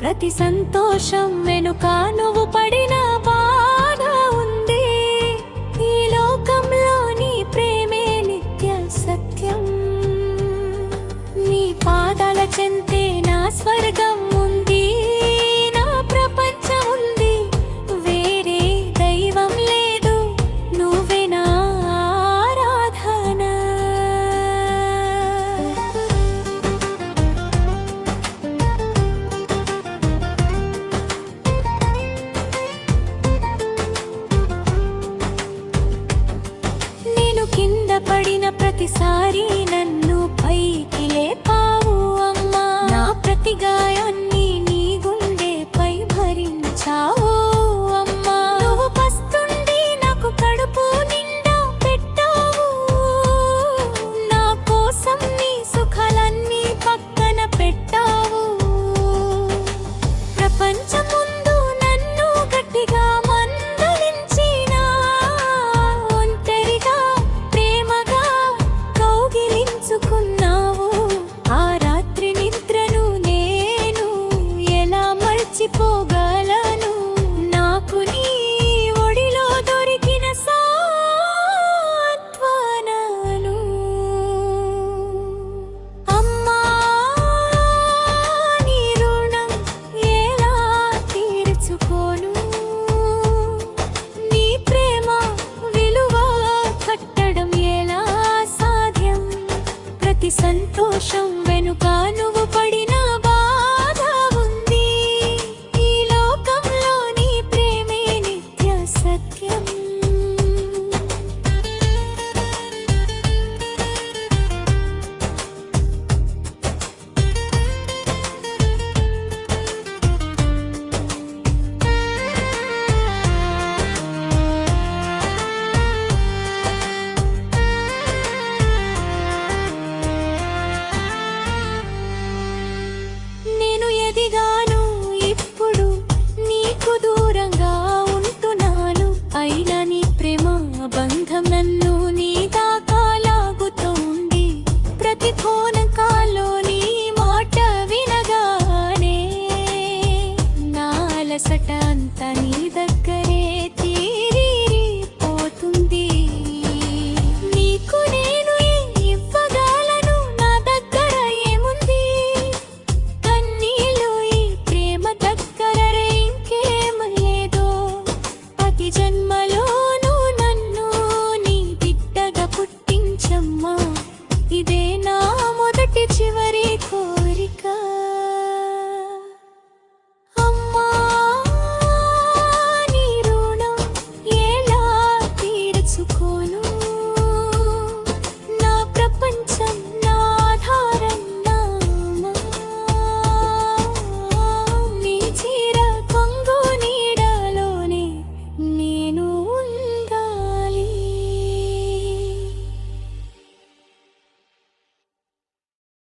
ప్రతి సంతోషం వెనుక నువ్వు పడిన బాధ ఉంది. ఈ లోకంలోని ప్రేమే నిత్య సత్యం. నీ పాదాల చెంత ¡Suscríbete al! ఒడిలో అమ్మా ఎలా తీర్చుకోను? నీ ప్రేమ విలువ కట్టడం ఎలా సాధ్యం? ప్రతి సంతోషం వెనుకాను నువ్వు सटा